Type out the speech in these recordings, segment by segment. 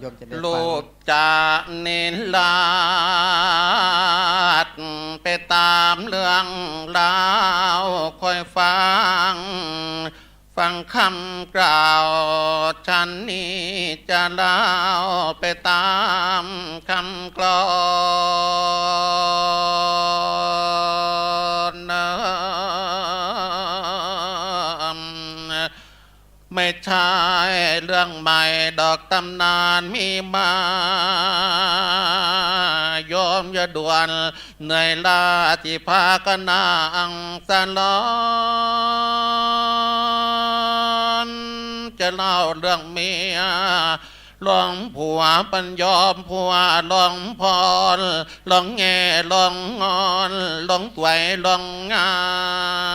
โยมจะได้ลูฟังกจะเนินลาดไปตามเรื่องราวคอยฟัง ฟังคำกล่าวฉันนี้จะเล่าไปตามคำกลอน ไม่ใช่เรื่องใหม่ดอกตำนานมีมายอมอย่าด่วนเหนื่อยลาที่พากันนางสลอนจะเล่าเรื่องเมียลองผัวปัญยอมผัวลองพรลองแง่ลองงอนลองตวยลองงาม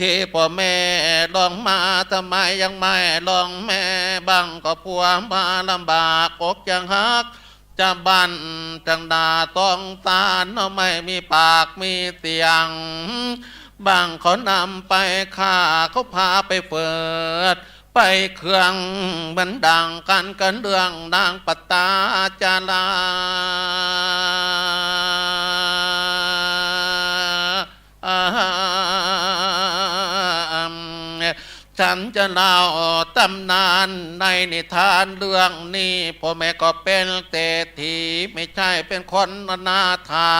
ที่พ่อแม่ลองมาทำไมยังไม่ลองแม่บังก็ผัวมาลำบากอกยังฮักจะบันจังดาต้องตาเนาะไม่มีปากมีเสียงบางเขานำไปฆ่าเขาพาไปเฟิด ไปเครื่องมันดังกันกันเรื่องนางปตาจารา ฉันจะเล่าตำนานในนิทานเรื่องนี้พ่อแม่ก็เป็นเศรษฐีไม่ใช่เป็นคนอนาถา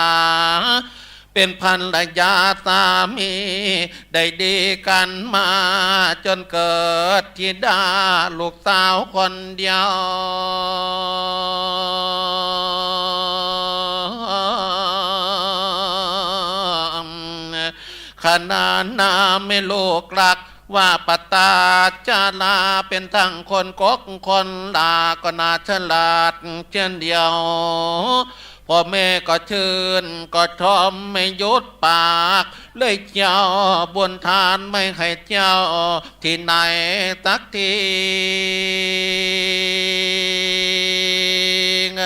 เป็นพันรยาสามี ได้ดีกันมา จนเกิดทิดาลูกสาวคนเดียว ขนาดนาไม่ลูกรัก ว่าปตาจาลาเป็นทั้งคนกกคนลาก็นาฉลาดเช่นเดียวพ่อแม่ก็ชื่นก็ชมไม่ยุดปาก เลยเจ้าบนทานไม่ให้เจ้า ที่ไหนสักทีง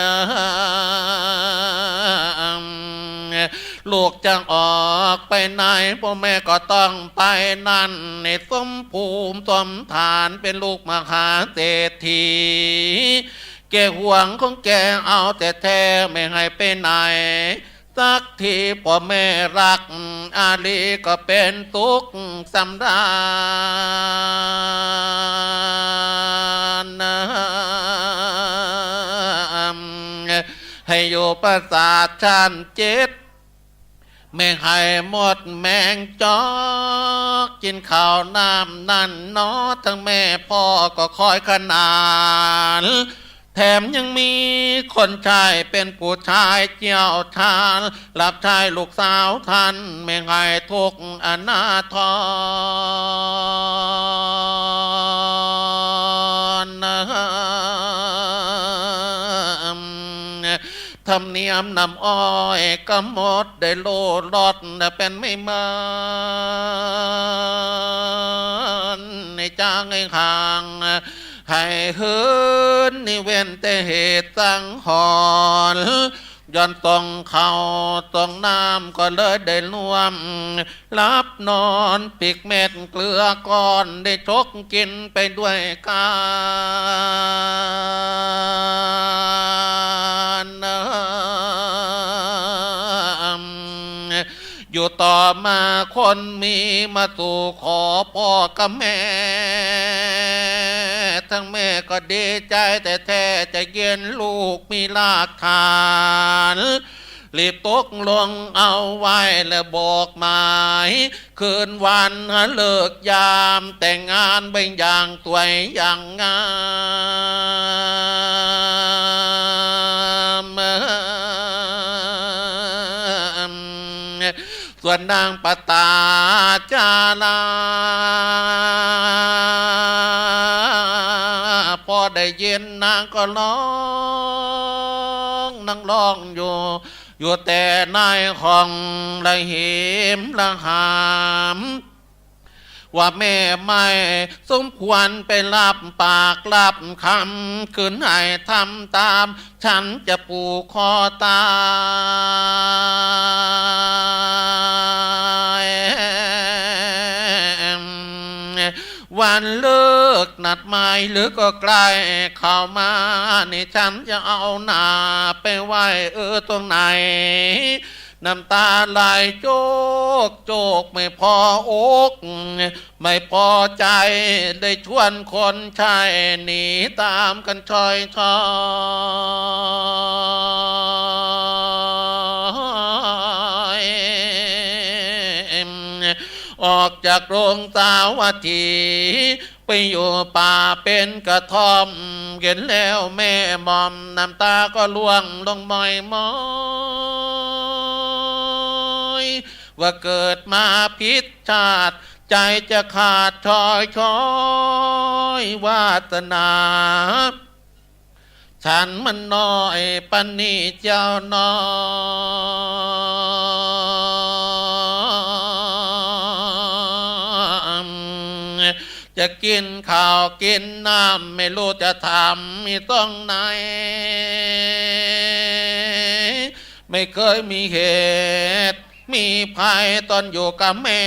ลูกจะออกไปไหนพ่อแม่ก็ต้องไปนั่น ในสมภูมิสมฐานเป็นลูกมหาเศรษฐีแกห่วงของแกเอาแต่แท้ไม่ให้ไปไหนสักทีพ่อแม่รัก อาลีก็เป็นทุกข์สำราญให้อยู่ประสาทชานเจ็ด ไม่ให้หมดแมงจอกกินข้าวน้ำนั่นนอทั้งแม่พ่อก็คอยขนานแถมยังมีคนชายเป็นผู้ชายเจียวทานรับชายลูกสาวท่านไม่ให้ทุกอนาทร ธรรมเนียมนำอ้อยกำหมดได้โลดรอดแต่เป็นไม่เหมาในจ้างให้ห่างให้เฮินนี่เว้นแต่เหตุสังหรณ์ย้อนต้องเขาต้องน้ำก็เลยได้รวม รับนอนปิกเม็ดเกลือก้อนได้ชกกินไปด้วยกัน อยู่ต่อมาคนมีมาสู่ขอพ่อกับแม่ ทั้งแม่ก็ดีใจแต่แท้จะเย็นลูกมีลากฐานรีบตกลงเอาไว้แล้วบอกหมาย คืนวันเลิกยามแต่งงานเป็นอย่างสวยอย่างงาม ส่วนนางปตาจาลาพอได้ยินนางก็ร้องนางร้องอยู่อยู่แต่นายของละเหมละหามว่าแม่ไม่สมควรไปรับปากรับคำคืนให้ทำตาม ฉันจะผูคอตา วันเลิกนัดหมายหรือก็ใกล้เข้ามานี่ฉันจะเอาหน้าไปไหว้เออตรงไหน น้ำตาไหลโจกโจกไม่พออกไม่พอใจได้ชวนคนชายหนีตามกันชอยชอย ออกจากโรงสาววัตถีไปอยู่ป่าเป็นกระท่อม เห็นแล้วแม่มอมน้ำตาก็ล่วงลงมอยมอยว่าเกิดมาพิษชาติ ใจจะขาดชอยชอยวาสนาฉันมันน้อยปันนี่เจ้าน้อย จะกินข้าวกินน้ำไม่รู้จะทำมีต้องไหน ไม่เคยมีเหตุ มีภัยตอนอยู่กับแม่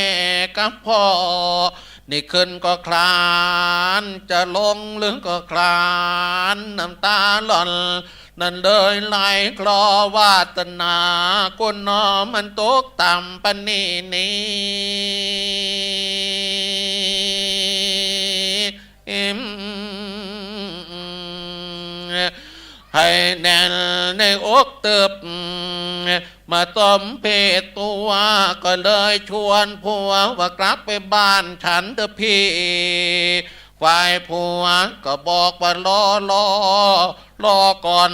กับพ่อ นี่ขึ้นก็คลาน จะลงหรือก็คลาน น้ำตาหล่อนนั่นเลยไหลคลอวาตนากุนนอมันตกต่ำปนนี้นี้ ให้แน่นในอกเติบ มาต้มเพศตัวก็เลยชวนผัวว่ากลับไปบ้านฉันเถอะพี่ฝ่ายผัวก็บอกว่ารอรอรอก่อน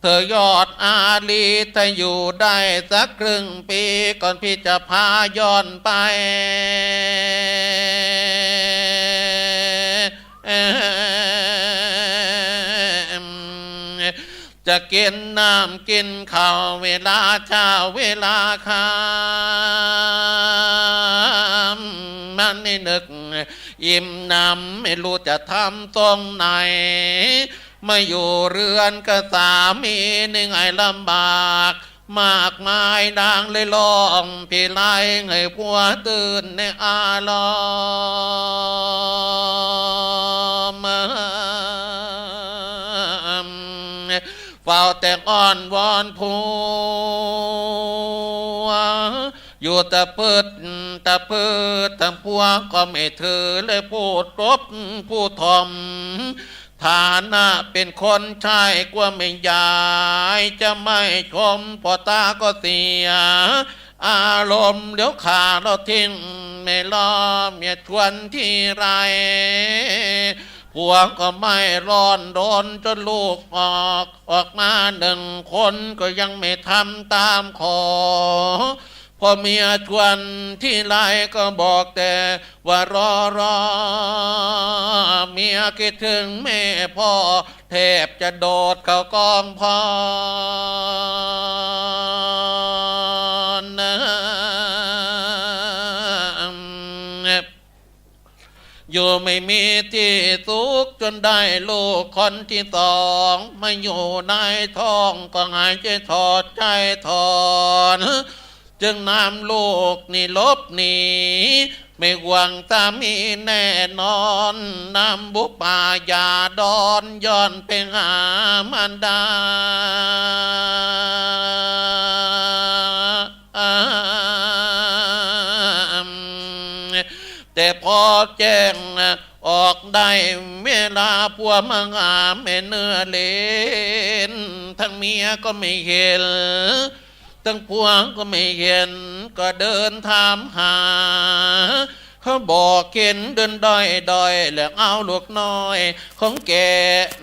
เธอยอดอาลีถ้าอยู่ได้สักครึ่งปี ก่อนพี่จะพาย้อนไป จะกินน้ำกินข้าวเวลาเช้าเวลาค่ำมันนี่นึก อิ่มน้ำไม่รู้จะทำตรงไหนมาอยู่เรือนกับสามีในไงลำบาก มากมายดังเลยลองพี่ไล่ให้ผัวตื่นในอารมณ์เฝ้าแต่อ้อนวอนผัวอยู่แต่พืดแต่พืดแต่ผัวก็ไม่ถือเลยพูดรบพูดทอม ฐานะเป็นคนชายกว่าไม่ยาย จะไม่ชมพอตาก็เสีย อารมณ์เดี๋ยวขาดเราทิ้งไม่รอเมียชวนที่ไรผัวก็ไม่ร้อนรนจนลูกออกออกมาหนึ่งคนก็ยังไม่ทำตามขอ อเมียชวนที่ไรก็บอกแต่ว่ารอรอ เมียคิดถึงแม่พ่อแทบจะโดดเข้ากองพรอยู่ไม่มีที่สุขจนได้ลูกคนที่สองมาอยู่ในท้องก็หายใจถอดใจถอน จึงนำลูกนี่ลบหนีไม่หวังสามีแน่นอนนำบุปผายาดอนย้อนไปหามารดาแต่พอแจ้งออกได้เวลาพัวมังอาแม่เนื้อเลนทั้งเมียก็ไม่เห็น ตั้งพวงก็ไม่เห็นก็เดินถามหาเขาบอกเข็นเดินดอยดอยแล้วเอาลูกน้อย ของแก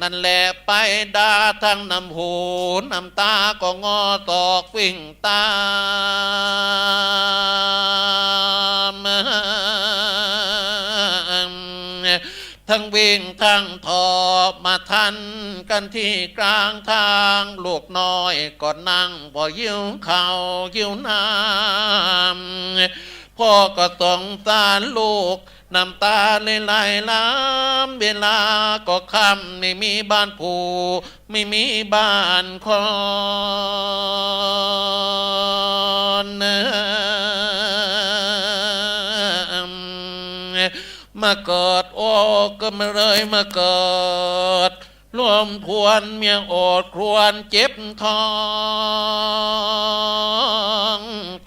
นั่นแหละไปด่าทั้งน้ำหูน้ำตาก็งอตอกวิ่งตาม ทั้งวิ่งทั้งทอบมาทันกันที่กลางทางลูกน้อยก็นั่งบ่ยิ้วเข่ายิ้วน้ำพ่อก็ต้องสารลูกน้ำตาเลยไหลล้ำเวลาก็ค่ำไม่มีบ้านผูไม่มีบ้านคน มาเกิด โอ้ก็ไม่เลยมาเกิดร่วมทวนเมียอดครวญเจ็บท้อง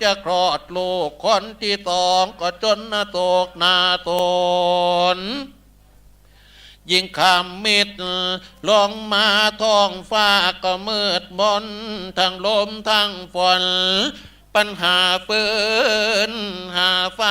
จะคลอดลูกคนที่ตองก็จนนาตกนาตน ยิ่งคำมิดลงมาท้องฟ้าก็มืดมนทั้งลมทั้งฝน ปัญหาเปืนหาไฟ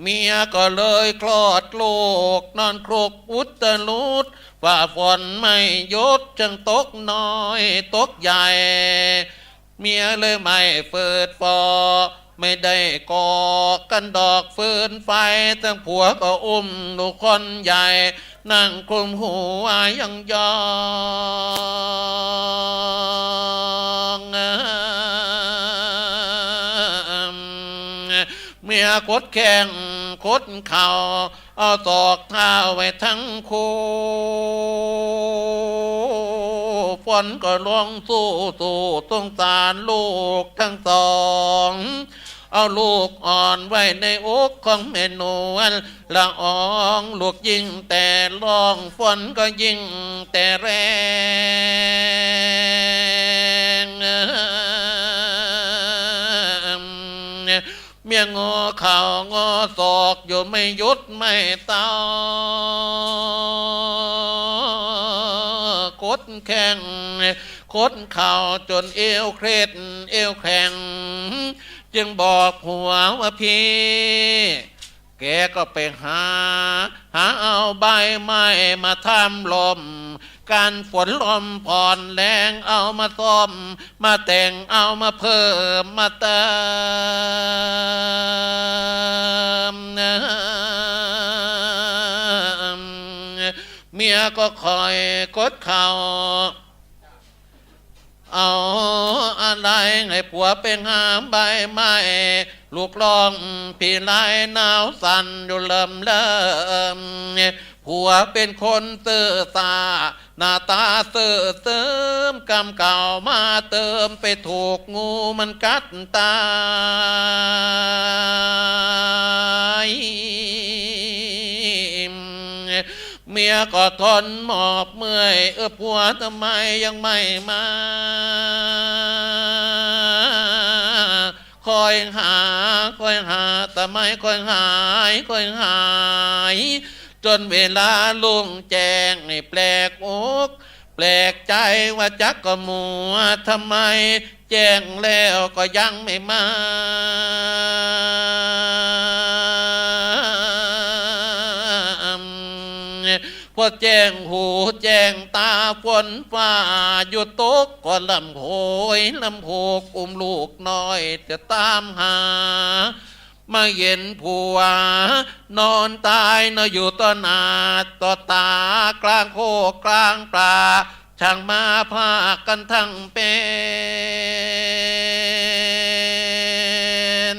เมียก็เลยคลอดลูกนอนครกอุตลุดฝ่าฝนไม่ยุดจึงตกน้อยตกใหญ่ เมียเลยไม่เฟิดฟอไม่ได้ก่อกันดอกฟืนไฟทั้งผัวก็อุ้มลูกคนใหญ่ นั่งคลุมหัวยังยองเมียคดแข้งคดเข่าเอาตอกเท้าไว้ทั้งคู่ฝนก็ลงสู้สู้ต้องสารลูกทั้งสอง เอาลูกอ่อนไว้ในอกของแม่นวลละอองลูกยิ่งแต่ร้องฝนก็ยิ่งแต่แรงเมียงอเข่างอศอกอยู่ไม่หยุดไม่เตากดแข้งคดเข่าจนเอวเคร็ดเอวแข็ง จึงบอกผัวว่าพี่ แกก็ไปหา หาเอาใบไม้มาทำลม การฝนลมผ่อนแรงเอามาซ่อมมาแต่งเอามาเพิ่มมาเติมเมียก็คอยกดเข่า เอาอะไรให้ผัวเป็นหามใบไม้ลูกลองพี่ลายหนาวสั่นอยู่เริ่มเริ่มผัวเป็นคนเตื้อตาหน้าตาเตื้อเติมกำเก่ามาเติมไปถูกงูมันกัดตาย เมียก็ทนหมอบเมื่อยเออผัวทำไมยังไม่มา คอยหา คอยหาแต่ไม่คอยหาย คอยหาย จนเวลาลุงแจงนี่แปลกอกแปลกใจว่าจักก็มัวทำไม แจ้งแล้วก็ยังไม่มา พวแจ้งหูแจ้งตาฝนฟ้าหยุดตกก็ลำโหยลำโหกอุ้มลูกน้อยจะตามหา มาเย็นผัว นอนตายนอยู่ต้นนาต่อตากลางโคกลางปลาช่างมาพากันทั้งเป็น